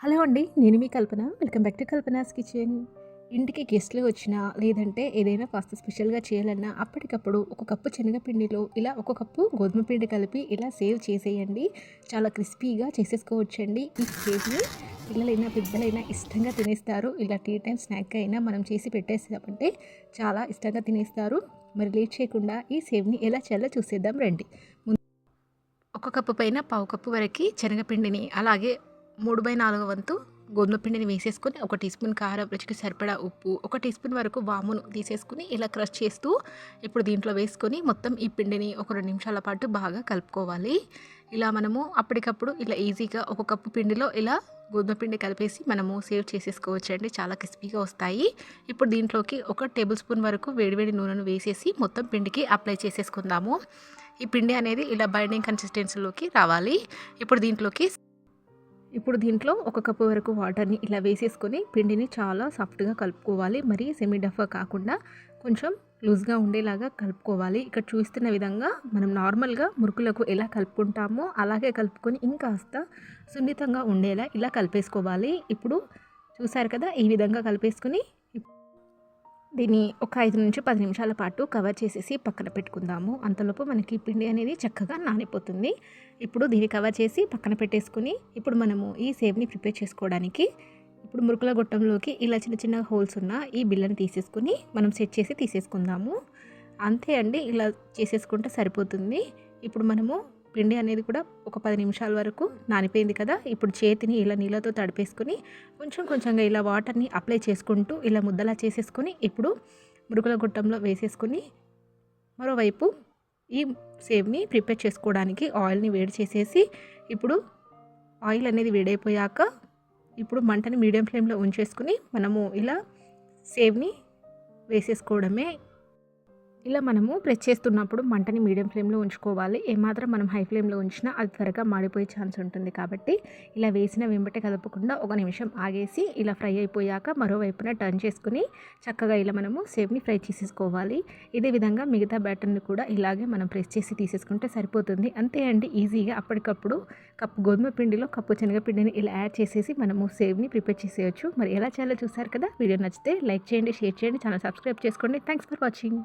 Hello అండి నేను మీ Kalpana. Welcome back to Kalpana's kitchen. ఇంటికి గెస్ట్లు వచ్చినా లేదంటే ఏదైనా కాస్త స్పెషల్గా చేయాలన్నా అప్పటికప్పుడు ఒక కప్పు శనగపిండిలో ఇలా ఒక కప్పు గోధుమ పిండి కలిపి ఇలా సేవ్ చేసేయండి. చాలా క్రిస్పీగా చేసేసుకోవచ్చండి. ఈ సేవ్ని పిల్లలైనా పెద్దలైనా ఇష్టంగా తినేస్తారు. ఇలా టీ టైం స్నాక్ అయినా మనం చేసి పెట్టేసామంటే చాలా ఇష్టంగా తినేస్తారు. మరి లేట్ చేయకుండా ఈ సేవ్ని ఎలా చేయాలో చూసేద్దాం రండి. ముందు ఒక కప్పు పైన పావు కప్పు వరకు శనగపిండిని అలాగే మూడు బై నాలుగు వంతు గోధుమ పిండిని వేసేసుకొని ఒక టీ స్పూన్ కారం రుచికి సరిపడా ఉప్పు ఒక టీ స్పూన్ వరకు వామును తీసేసుకుని ఇలా క్రష్ చేస్తూ ఇప్పుడు దీంట్లో వేసుకొని మొత్తం ఈ పిండిని ఒక రెండు నిమిషాల పాటు బాగా కలుపుకోవాలి. ఇలా మనము అప్పటికప్పుడు ఇలా ఈజీగా ఒక కప్పు పిండిలో ఇలా గోధుమ పిండి కలిపేసి మనము సేవ్ చేసేసుకోవచ్చు అండి చాలా క్రిస్పీగా వస్తాయి. ఇప్పుడు దీంట్లోకి ఒక టేబుల్ స్పూన్ వరకు వేడివేడి నూనెను వేసేసి మొత్తం పిండికి అప్లై చేసేసుకుందాము. ఈ పిండి అనేది ఇలా బైండింగ్ కన్సిస్టెన్సీలోకి రావాలి. ఇప్పుడు దీంట్లోకి ఇప్పుడు దీంట్లో ఒక కప్పు వరకు వాటర్ని ఇలా వేసేసుకొని పిండిని చాలా సాఫ్ట్గా కలుపుకోవాలి. మరి సెమీ డఫా కాకుండా కొంచెం లూజ్గా ఉండేలాగా కలుపుకోవాలి. ఇక్కడ చూస్తున్న విధంగా మనం నార్మల్గా మురుకులకు ఎలా కలుపుకుంటామో అలాగే కలుపుకొని ఇంకాస్త సున్నితంగా ఉండేలా ఇలా కలిపేసుకోవాలి. ఇప్పుడు చూసారు కదా ఈ విధంగా కలిపేసుకుని దీన్ని ఒక ఐదు నుంచి పది నిమిషాల పాటు కవర్ చేసేసి పక్కన పెట్టుకుందాము. అంతలోపు మనకి పిండి అనేది చక్కగా నానిపోతుంది. ఇప్పుడు దీన్ని కవర్ చేసి పక్కన పెట్టేసుకుని ఇప్పుడు మనము ఈ సేవ్ని ప్రిపేర్ చేసుకోవడానికి ఇప్పుడు మురుకుల గొట్టంలోకి ఇలా చిన్న చిన్న హోల్స్ ఉన్న ఈ బిల్లని తీసేసుకుని మనం సెట్ చేసి తీసేసుకుందాము. అంతే అండి ఇలా చేసేసుకుంటే సరిపోతుంది. ఇప్పుడు మనము పిండి అనేది కూడా ఒక పది నిమిషాల వరకు నానిపోయింది కదా. ఇప్పుడు చేతిని ఇలా నీళ్ళతో తడిపేసుకొని కొంచెం కొంచెంగా ఇలా వాటర్ని అప్లై చేసుకుంటూ ఇలా ముద్దలా చేసేసుకొని ఇప్పుడు మురుకుల గుట్టంలో వేసేసుకొని మరోవైపు ఈ సేవ్ని ప్రిపేర్ చేసుకోవడానికి ఆయిల్ని వేడి చేసేసి ఇప్పుడు ఆయిల్ అనేది వేడైపోయాక ఇప్పుడు మంటని మీడియం ఫ్లేమ్లో ఉంచేసుకుని మనము ఇలా సేవ్ని వేసేసుకోవడమే ఇలా మనము ప్రెస్ చేస్తున్నప్పుడు మంటని మీడియం ఫ్లేమ్లో ఉంచుకోవాలి. ఏమాత్రం మనం హై ఫ్లేమ్లో ఉంచినా అది త్వరగా మాడిపోయే ఛాన్స్ ఉంటుంది కాబట్టి ఇలా వేసిన వెంబటే కదపకుండా ఒక నిమిషం ఆగేసి ఇలా ఫ్రై అయిపోయాక మరోవైపున టర్న్ చేసుకుని చక్కగా ఇలా మనము సేవ్ని ఫ్రై చేసేసుకోవాలి. ఇదే విధంగా మిగతా బ్యాటర్ని కూడా ఇలాగే మనం ప్రెస్ చేసి తీసేసుకుంటే సరిపోతుంది. అంతే అండి ఈజీగా అప్పటికప్పుడు కప్పు గోధుమ పిండిలో కప్పు శనగపిండిని ఇలా యాడ్ చేసేసి మనము సేవ్ని ప్రిపేర్ చేసేయచ్చు. మరి ఎలా చేయాలో చూసారు కదా? వీడియో నచ్చితే లైక్ చేయండి షేర్ చేయండి ఛానల్ సబ్స్క్రైబ్ చేసుకోండి. Thanks for watching